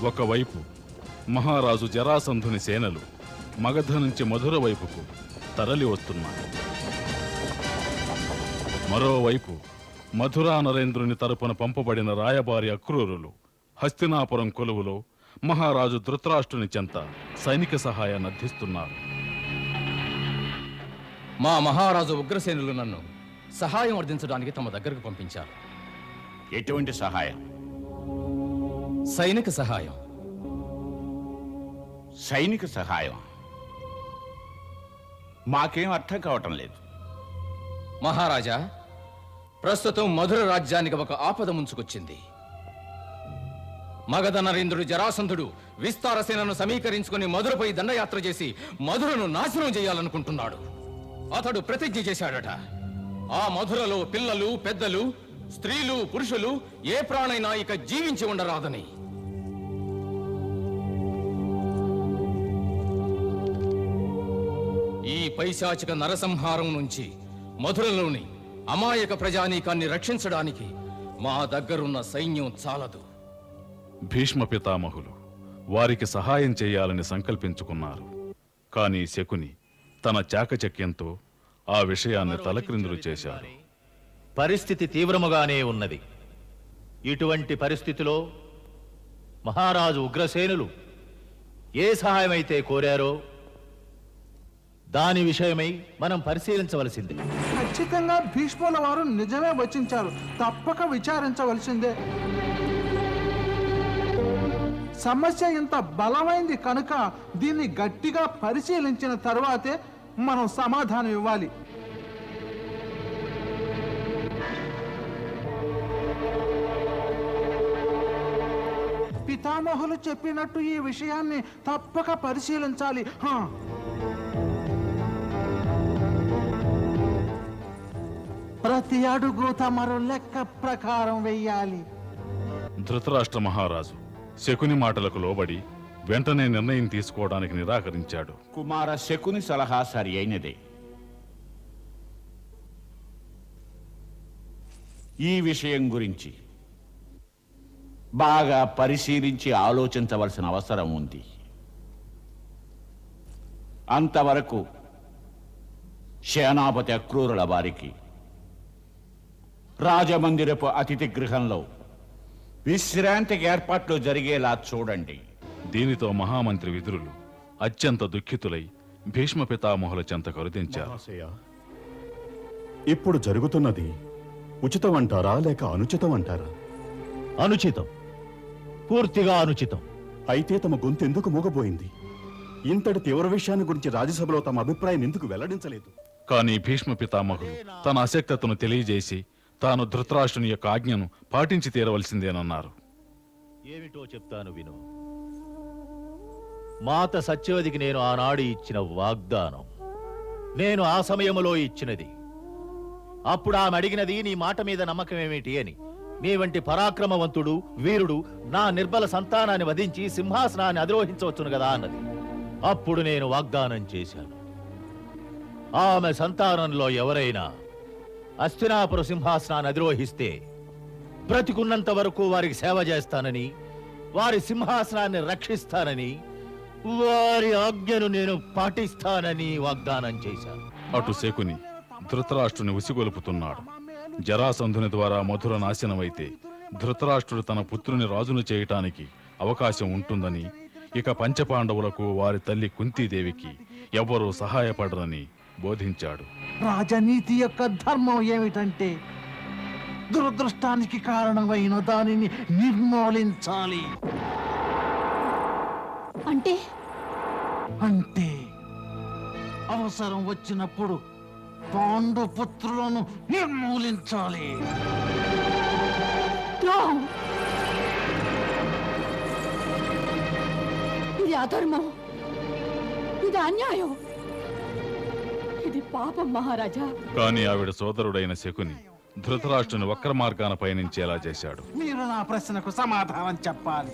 ఒకవైపు మహారాజు జరాసంధుని సేనలు మగధ నుంచి మధుర వైపుకు తరలి వస్తున్నాయి. మరోవైపు మధురా నరేంద్రుని తరపున పంపబడిన రాయబారి అక్రూరులు హస్తినాపురం కొలువులో మహారాజు ధృతరాష్ట్రుని చెంత సైనిక సహాయాన్ని అందిస్తున్నారు మా మహారాజు ఉగ్రసేనులు నన్ను సహాయం అర్థించడానికి తమ దగ్గరకు పంపించారు. ఎటువంటి సహాయం? సైనిక సహాయం. సైనిక సహాయం? మాకేం అర్థం కావటం లేదు. మహారాజా ప్రస్తుతం మధుర రాజ్యానికి ఒక ఆపద ముంచుకొచ్చింది. మగధ నరేంద్రుడు జరాసంధుడు విస్తార సేనను సమీకరించుకుని మధురపై దండయాత్ర చేసి మధురను నాశనం చేయాలనుకుంటున్నాడు. అతడు ప్రతిజ్ఞ చేశాడట. ఆ మధురలో పిల్లలు పెద్దలు స్త్రీలు పురుషులు ఏ ప్రాణైనా ఇక జీవించి ఉండరాదని. పైశాచిక నరసంహారం నుంచి మధురలోని అమాయక ప్రజానీకాన్ని రక్షించడానికి మా దగ్గరున్న సైన్యం చాలదు. భీష్మ పితామహులు వారికి సహాయం చేయాలని సంకల్పించుకున్నారు. కానీ శకుని తన చాకచక్యంతో ఆ విషయాన్ని తలక్రిందులు చేశాడు పరిస్థితి తీవ్రముగానే ఉన్నది. ఇటువంటి పరిస్థితిలో మహారాజు ఉగ్రసేనులు ఏ సహాయమైతే కోరారో దాని విషయమై మనం పరిశీలించవలసింది. ఖచ్చితంగా భీష్ముల వారు నిజమే వచించారు. తప్పక విచారించవలసిందే. సమస్య ఇంత బలమైంది కనుక దీన్ని గట్టిగా పరిశీలించిన తర్వాతే మనం సమాధానం ఇవ్వాలి. పితామహులు చెప్పినట్టు ఈ విషయాన్ని తప్పక పరిశీలించాలి. ప్రతి అడుగు తమరు లెక్క ప్రకారం వెయ్యాలి. ధృతరాష్ట్ర మహారాజు శకుని మాటలకు లోబడి వెంటనే నిర్ణయం తీసుకోవడానికి నిరాకరించాడు. కుమార శకుని సలహా సరి అయినదే. ఈ విషయం గురించి బాగా పరిశీలించి ఆలోచించవలసిన అవసరం ఉంది. అంతవరకు సేనాపతి అక్రూరుల వారికి రాజమందిరపు అతిథి గృహంలో విశ్రాంతికి ఏర్పాట్లు జరిగేలా చూడండి. దీనితో మహామంత్రి విదురులు అత్యంత దుఃఖితులై భీష్మ పితామహుల చెంత కరుదించారు. ఇప్పుడు జరుగుతున్నది ఉచితం అంటారా లేక అనుచితం అంటారా అనుచితం. పూర్తిగా అనుచితం. అయితే తమ గొంతు ఎందుకు మూగపోయింది ఇంతటి తీవ్ర విషయాన్ని గురించి రాజ్యసభలో తమ అభిప్రాయం ఎందుకు వెల్లడించలేదు? కానీ భీష్మ పితామహులు తన అశక్తతను తెలియజేసి తాను ధృతరాష్ట్రుని యొక్క ఆజ్ఞను పాటించి తీరవలసిందేనన్నారు. ఏమిటో చెప్తాను విను. మాత సత్యవతికి నేను ఆనాడు ఇచ్చిన వాగ్దానం నేను ఆ సమయంలో ఇచ్చినది. అప్పుడు ఆమె అడిగినది నీ మాట మీద నమ్మకం ఏమిటి? అని. నీ వంటి పరాక్రమవంతుడు వీరుడు నా నిర్బల సంతానాన్ని వధించి సింహాసనాన్ని అధిరోహించవచ్చును కదా అన్నది. అప్పుడు నేను వాగ్దానం చేశాను. ఆమె సంతానంలో ఎవరైనా అస్తినాపుర సింహాసనాన్ని అధిరోహిస్తే బ్రతికున్నంత వరకు వారికి సేవ చేస్తానని వారి సింహాసనాన్ని రక్షిస్తానని వారి ఆజ్ఞను నేను పాటిస్తానని వాగ్దానం చేశాను. అటు శకుని ధృతరాష్ట్రుని ఉసిగొలుపుతున్నాడు. జరాసంధుని ద్వారా మధుర నాశనమైతే ధృతరాష్ట్రుడు తన పుత్రుని రాజును చేయటానికి అవకాశం ఉంటుందని ఇక పంచపాండవులకు వారి తల్లి కుంతీదేవికి ఎవ్వరూ సహాయపడరని బోధించాడు. రాజనీతి యొక్క ధర్మం ఏమిటంటే దురదృష్టానికి కారణమైన దానిని నిర్మూలించాలి. అంటే? అంటే అవసరం వచ్చినప్పుడు పాండుపుత్రులను నిర్మూలించాలి. రాంగ్ ఇది అధర్మం. ఇది అన్యాయం. పాపం మహారాజా. కానీ ఆవిడ సోదరుడైన శకుని ధృతరాష్ట్రుని వక్ర మార్గాన పయనించేలా చేశాడు. మీరు నా ప్రశ్నకు సమాధానం చెప్పాలి.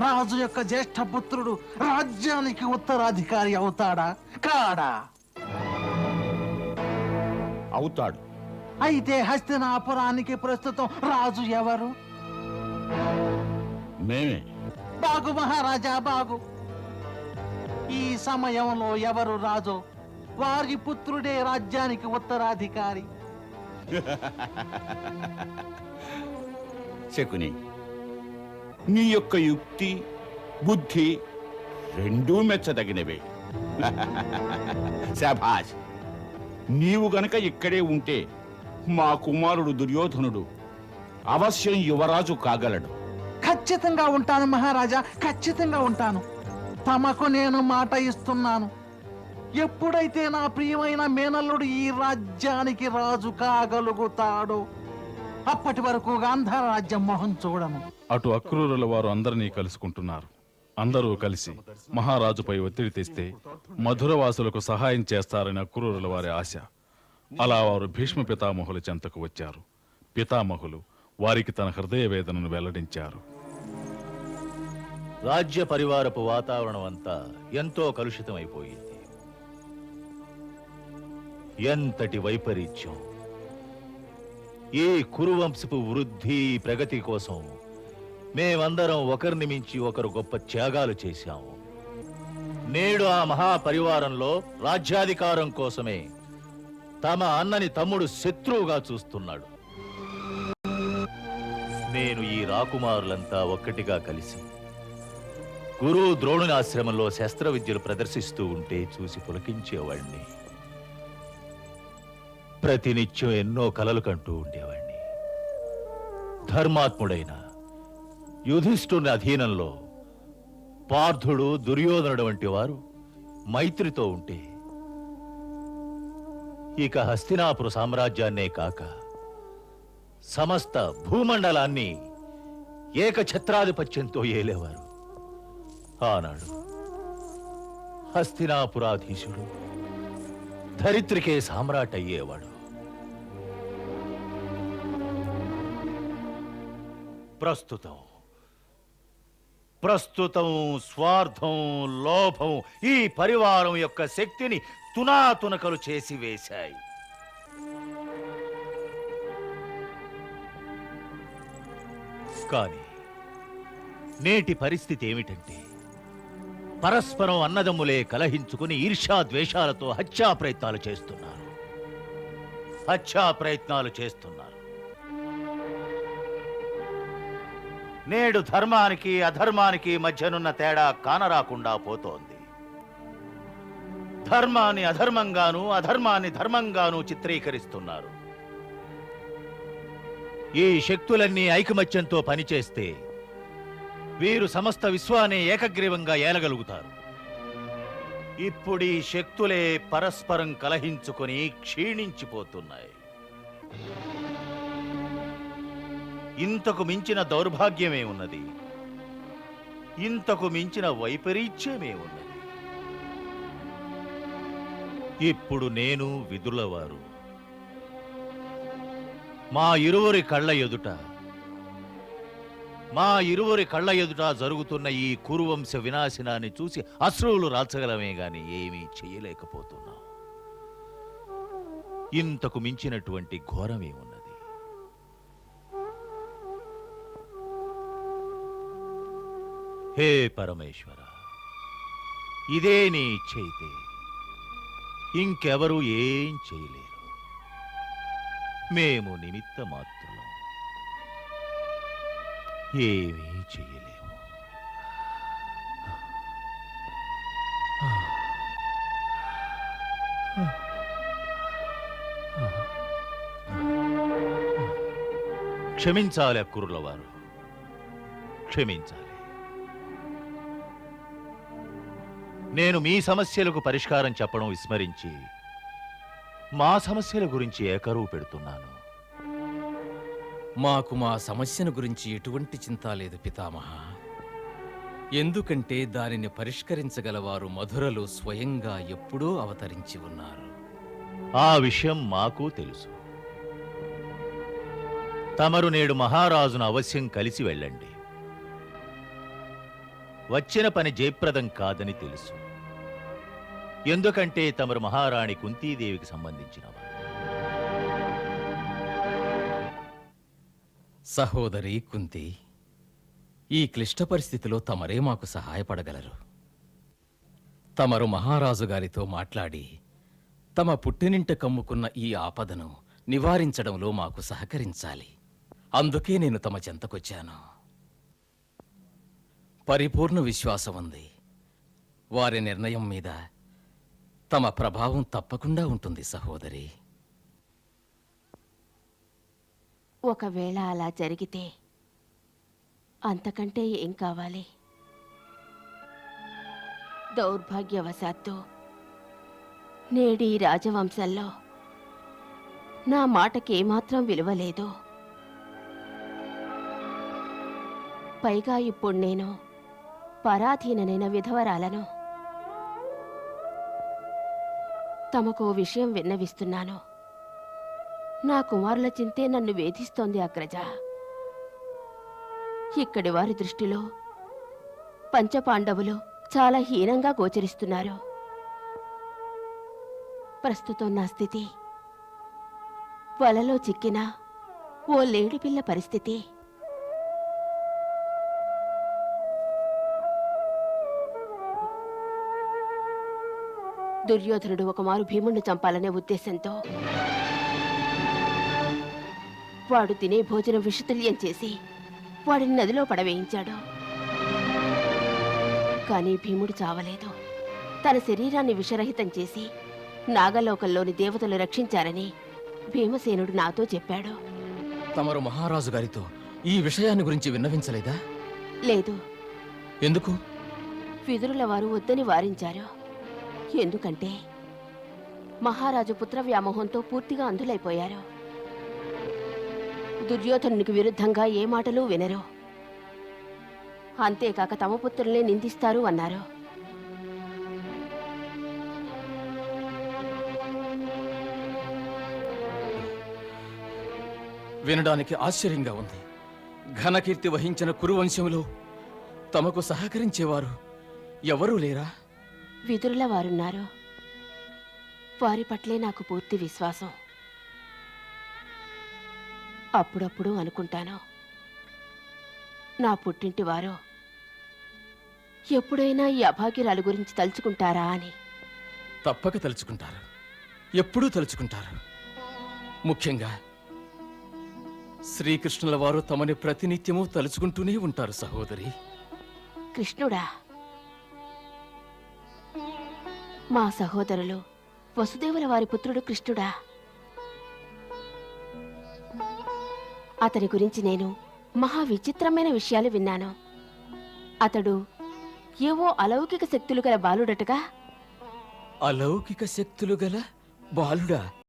రాజు యొక్క జ్యేష్ఠ పుత్రుడు రాజ్యానికి ఉత్తరాధికారి అవుతాడా? కాడా? అవుతాడు. అయితే హస్తినాపురానికి ప్రస్తుతం రాజు ఎవరు? మేమే. బాగు మహారాజా బాగు. ఈ సమయంలో ఎవరు రాజో? వారి పుత్రుడే రాజ్యానికి ఉత్తరాధికారి. శకుని నీ యొక్క యుక్తి బుద్ధి రెండూ మెచ్చదగినవే. శాభాష్ నీవు గనక ఇక్కడే ఉంటే మా కుమారుడు దుర్యోధనుడు అవశ్యం యువరాజు కాగలడు. ఖచ్చితంగా ఉంటాను మహారాజా ఖచ్చితంగా ఉంటాను. తమకు నేను మాట ఇస్తున్నాను. ఎప్పుడైతే నా ప్రియమైన మేనల్లుడు ఈ రాజ్యానికి రాజు కాగలుగుతాడో అప్పటి వరకు గాంధార రాజ్యం మొహం చూడను. అటు అక్రూరుల వారు అందరినీ కలుసుకుంటున్నారు. అందరూ కలిసి మహారాజుపై ఒత్తిడి తెస్తే మధురవాసులకు సహాయం చేస్తారని అక్రూరుల వారి ఆశ. అలా వారు భీష్మ పితామహుల చెంతకు వచ్చారు. పితామహులు వారికి తన హృదయ వేదనను వెల్లడించారు. రాజ్య పరివారపు వాతావరణం అంతా ఎంతో కలుషితమైపోయింది. ఎంతటి వైపరీత్యం? ఈ కురువంశపు వృద్ధి ప్రగతి కోసం మేమందరం ఒకరిని మించి ఒకరు గొప్ప త్యాగాలు చేశాము. నేడు ఆ మహాపరివారంలో రాజ్యాధికారం కోసమే తమ అన్నని తమ్ముడు శత్రువుగా చూస్తున్నాడు. నేను ఈ రాకుమారులంతా ఒక్కటిగా కలిసి గురు ద్రోణుని ఆశ్రమంలో శస్త్ర విద్యలు ప్రదర్శిస్తూ ఉంటే చూసి పులకించేవాణ్ణి. ప్రతినిత్యం ఎన్నో కలలు కంటూ ఉండేవాణ్ణి. ధర్మాత్ముడైన యుధిష్ఠుని అధీనంలో పార్థుడు దుర్యోధనుడు వంటి వారు మైత్రితో ఉంటే ఇక హస్తినాపుర సామ్రాజ్యాన్నే కాక సమస్త భూమండలాన్ని ఏకఛత్రాధిపత్యంతో ఏలేవారు. ఆనాడు హస్తినాపురాధీశుడు ధరిత్రికే సామ్రాట్ అయ్యేవాడు ప్రస్తుతం. ప్రస్తుతం స్వార్థం లోభం ఈ పరివారం యొక్క శక్తిని తునాతునకలు చేసి వేశాయి కానీ నేటి పరిస్థితి ఏమిటంటే పరస్పరం అన్నదమ్ములే కలహించుకుని ఈర్ష్యా ద్వేషాలతో హత్యా ప్రయత్నాలు చేస్తున్నారు. హత్యా ప్రయత్నాలు చేస్తున్నారు. నేడు ధర్మానికి అధర్మానికి మధ్యనున్న తేడా కానరాకుండా పోతోంది. ధర్మాన్ని అధర్మంగాను అధర్మాన్ని ధర్మంగాను చిత్రీకరిస్తున్నారు. ఈ శక్తులన్నీ ఐకమత్యంతో పనిచేస్తే వీరు సమస్త విశ్వాన్ని ఏకగ్రీవంగా ఏలగలుగుతారు. ఇప్పుడు ఈ శక్తులే పరస్పరం కలహించుకొని క్షీణించిపోతున్నాయి. ఇంతకు మించిన దౌర్భాగ్యమే ఉన్నది. ఇంతకు మించిన వైపరీత్యమే ఉన్నది. ఇప్పుడు నేను విదులవారు మా ఇరువురి కళ్ళ ఎదుట మా ఇరువురి కళ్ళ ఎదుట జరుగుతున్న ఈ కురువంశ వినాశనాన్ని చూసి అశ్రువులు రాల్చగలమే గాని ఏమీ చేయలేకపోతున్నాం. ఇంతకు మించినటువంటి ఘోరమే హే పరమేశ్వర ఇదే నీ ఇచ్చైతే ఇంకెవరూ ఏం చేయలేరు. మేము నిమిత్త మాత్రం ఏమీ చేయలేము. క్షమించాలి అక్కురుల వారు క్షమించాలి. నేను మీ సమస్యలకు పరిష్కారం చెప్పడం విస్మరించి మా సమస్యల గురించి ఏకరువు పెడుతున్నాను. మాకు మా సమస్యను గురించి ఎటువంటి చింత లేదు పితామహ. ఎందుకంటే దానిని పరిష్కరించగలవారు మధురలో స్వయంగా ఎప్పుడూ అవతరించి ఉన్నారు. ఆ విషయం మాకు తెలుసు. తమరు నేడు మహారాజును అవశ్యం కలిసి వెళ్ళండి. వచ్చిన పని జయప్రదం కాదని తెలుసు. ఎందుకంటే తమరు మహారాణి కుంతీదేవికి సంబంధించినవారు. సహోదరి కుంతి ఈ క్లిష్ట పరిస్థితిలో తమరే మాకు సహాయపడగలరు. తమరు మహారాజు గారితో మాట్లాడి తమ పుట్టినింట కమ్ముకున్న ఈ ఆపదను నివారించడంలో మాకు సహకరించాలి. అందుకే నేను తమ చెంతకొచ్చాను. పరిపూర్ణ విశ్వాసం ఉంది వారి నిర్ణయం మీద తమ ప్రభావం తప్పకుండా ఉంటుంది సహోదరి. ఒకవేళ అలా జరిగితే అంతకంటే ఏం కావాలి? దౌర్భాగ్యవశాత్తు నేడి రాజవంశంలో నా మాటకి ఏమాత్రం విలువ లేదు పైగా ఇప్పుడు నేను పరాధీననైన విధవరాలను తమకు ఓ విషయం విన్నవిస్తున్నాను. నా కుమారుల చింతే నన్ను వేధిస్తోంది అగ్రజ ఇక్కడి వారి దృష్టిలో పంచపాండవులు చాలా హీనంగా గోచరిస్తున్నారు. ప్రస్తుతం నా స్థితి వలలో చిక్కిన ఓ లేడిపిల్ల పరిస్థితి. దుర్యోధనుడు ఒకమారు భీముణ్ణి చంపాలనే ఉద్దేశంతో వాడు తినే భోజనం విషతుల్యం చేసి వాడిని నదిలో పడవేయించాడు. కానీ భీముడు చావలేదు. తన శరీరాన్ని విషరహితం చేసి నాగలోకంలోని దేవతలు రక్షించారని భీమసేనుడు నాతో చెప్పాడు. తమరు మహారాజు గారితో ఈ విషయాన్ని గురించి విన్నవించలేదా? లేదు. ఎందుకు? విదురుల వారు వద్దని వారించారు. ఎందుకంటే మహారాజు పుత్ర వ్యామోహంతో పూర్తిగా అంధులైపోయారు. దుర్యోధనునికి విరుద్ధంగా ఏ మాటలు వినరు. అంతేకాక తమ పుత్రులే నిందిస్తారు అన్నారు. వినడానికి ఆశ్చర్యంగా ఉంది. ఘనకీర్తి వహించిన కురువంశంలో తమకు సహకరించేవారు ఎవరూ లేరా? విదురుల వారున్నారు. వారి పట్లే నాకు పూర్తి విశ్వాసం. అప్పుడప్పుడు అనుకుంటాను. నా పుట్టింటి వారు ఎప్పుడైనా ఈ అభాగ్యురాలు గురించి తలుచుకుంటారా అని. తప్పక తలుచుకుంటారు. ఎప్పుడూ తలుచుకుంటారు. ముఖ్యంగా శ్రీకృష్ణుల వారు తమని ప్రతినిత్యము తలుచుకుంటూనే ఉంటారు సహోదరి. కృష్ణుడా మా సహోదరులు వసుదేవుల వారి పుత్రుడు కృష్ణుడా. అతని గురించి నేను మహా విచిత్రమైన విషయాలు విన్నాను. అతడు ఏవో అలౌకిక శక్తులు గల బాలుడటగా? అలౌకిక శక్తులు గల బాలుడా?